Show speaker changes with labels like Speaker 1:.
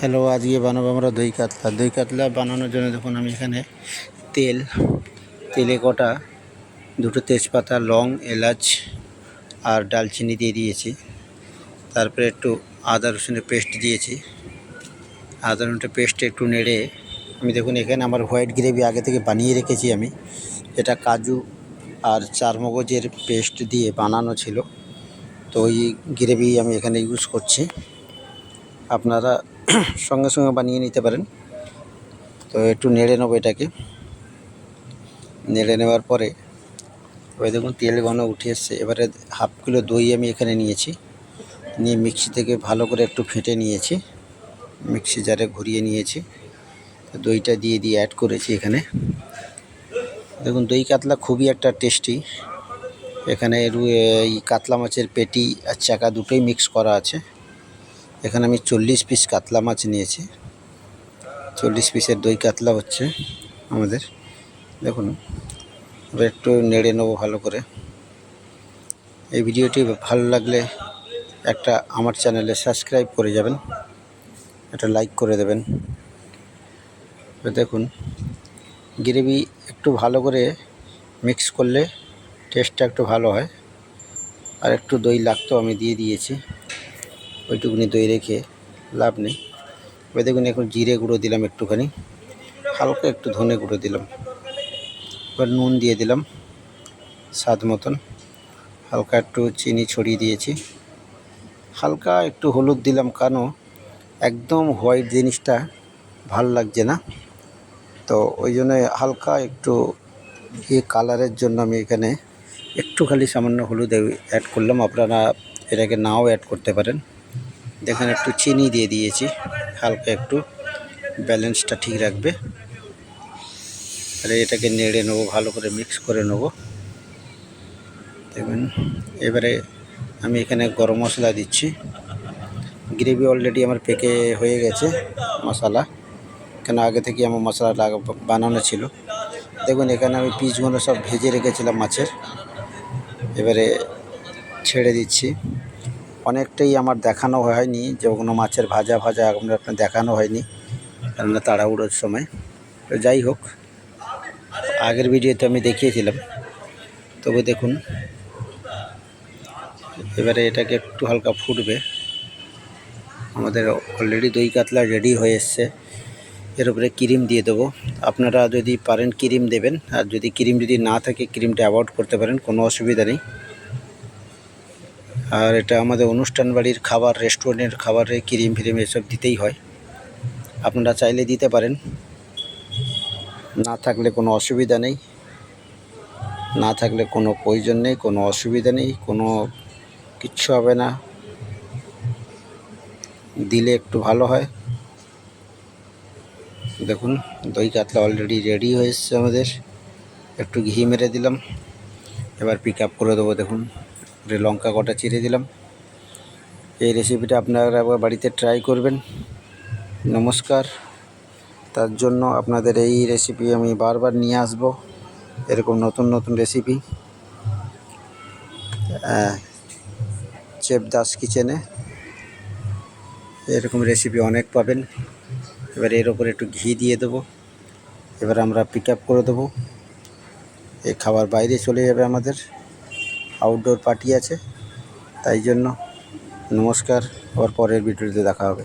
Speaker 1: Hello, আজকে বানাবো আমরা দই কাতলা। দই কাতলা বানানোর জন্য দেখুন আমি এখানে তেল, তেলে কটা, দুটো তেজপাতা, লং, এলাচ আর ডালচিনি দিয়ে দিয়েছি। তারপরে একটু আদা রসুনের পেস্ট দিয়েছি। আদা রসুনের পেস্ট একটু নেড়ে আমি দেখুন এখানে আমার হোয়াইট গ্রেভি আগে থেকে বানিয়ে রেখেছি আমি। এটা কাজু আর চারমগজের পেস্ট দিয়ে বানানো ছিল। তো ওই গ্রেভি আমি এখানে ইউজ করছি। আপনারা সঙ্গে সঙ্গে বানিয়ে নিতে পারেন। তো একটু নেড়ে নেব এটাকে। নেড়ে নেওয়ার পরে ওই দেখুন তেল ঘন উঠে এসছে। এবারে হাফ কিলো দই আমি এখানে নিয়েছি। নিয়ে মিক্সি থেকে ভালো করে একটু ফেটে নিয়েছি। মিক্সি জারে ঘুরিয়ে নিয়েছি। দইটা দিয়ে দিয়ে অ্যাড করেছি এখানে। দেখুন দই কাতলা খুবই একটা টেস্টি এখানে এই কাতলা মাছের পেটি আর চাকা দুটোই মিক্স করা আছে। এখানে আমি চল্লিশ পিস কাতলা মাছ নিয়েছি। চল্লিশ পিসের দই কাতলা হচ্ছে আমাদের। দেখুন একটু নেড়ে নেব ভালো করে। এই ভিডিওটি ভালো লাগলে একটা আমার চ্যানেলে সাবস্ক্রাইব করে যাবেন, একটা লাইক করে দেবেন। দেখুন, গ্রেভি একটু ভালো করে মিক্স করলে টেস্টটা একটু ভালো হয়। আর একটু দই লাগতো আমি দিয়ে দিয়েছি। ওইটুকুনি দই রেখে লাভ নেই। এবার দেখুন এখন জিরে গুঁড়ো দিলাম একটুখানি, হালকা একটু ধনে গুঁড়ো দিলাম। এবার নুন দিয়ে দিলাম স্বাদ মতন। হালকা একটু চিনি ছড়িয়ে দিয়েছি। হালকা একটু হলুদ দিলাম কেন? একদম হোয়াইট জিনিসটা ভালো লাগছে না। তো ওই জন্য হালকা একটু এই কালারের জন্য আমি এখানে একটু খালি সামান্য হলুদ অ্যাড করলাম। আপনারা এটাকে নাও অ্যাড করতে পারেন। দেখেন একটু চিনি দিয়ে দিয়েছি। হালকা একটু ব্যালেন্সটা ঠিক রাখবে। আর এটাকে নেড়ে নেব, ভালো করে মিক্স করে নেব। দেখবেন, এবারে আমি এখানে গরম মশলা দিচ্ছি। গ্রেভি অলরেডি আমার পেকে হয়ে গেছে মশলা। কেন, আগে থেকে আমার মশলা লাগা, বানানো ছিল। দেখুন এখানে আমি পিসগুলো সব ভেজে রেখেছিলাম মাছের। এবারে ছেড়ে দিচ্ছি। অনেকটাই আমার দেখানো হয়নি, যে কোনো মাছের ভাজা ভাজা আপনার দেখানো হয়নি, কেননা তাড়াহুড়োর সময়। তো যাই হোক, আগের ভিডিওতে আমি দেখিয়েছিলাম। তবে দেখুন, এবারে এটাকে একটু হালকা ফুটবে। আমাদের অলরেডি দই কাতলা রেডি হয়ে এসছে। এর উপরে ক্রিম দিয়ে দেবো। আপনারা যদি পারেন ক্রিম দেবেন, আর যদি ক্রিম যদি না থাকে, ক্রিমটা অ্যাভয়েড করতে পারেন, কোনো অসুবিধা নেই। আর এটা আমাদের অনুষ্ঠান বাড়ির খাবার রেস্টুরেন্টের খাবারে ক্রিম ফ্রিম এসব দিতেই হয়। আপনারা চাইলে দিতে পারেন। না থাকলে কোনো অসুবিধা নেই। না থাকলে কোনো প্রয়োজন নেই, কোনো অসুবিধা নেই, কোনো কিচ্ছু হবে না। দিলে একটু ভালো হয়। দেখুন, দই কাতলা অলরেডি রেডি হয়ে এসছে আমাদের। একটু ঘি মেরে দিলাম। এবার পিক আপ করে দেবো, দেখুন। লঙ্কা কটা চিড়ে দিলাম। এই রেসিপিটা আপনারা একবার বাড়িতে ট্রাই করবেন। নমস্কার। তার জন্য আপনাদের এই রেসিপি আমি বারবার নিয়ে আসব। এরকম নতুন নতুন রেসিপি চেফ দাস কিচেনে এরকম রেসিপি অনেক পাবেন। এবার এর ওপরে একটু ঘি দিয়ে দেবো। এবার আমরা পিক আপ করে দেবো। এই খাবার বাইরে চলে যাবে আমাদের। আউটডোর পার্টি আছে তাই জন্য নমস্কার আবার পরের ভিডিওতে দেখা হবে।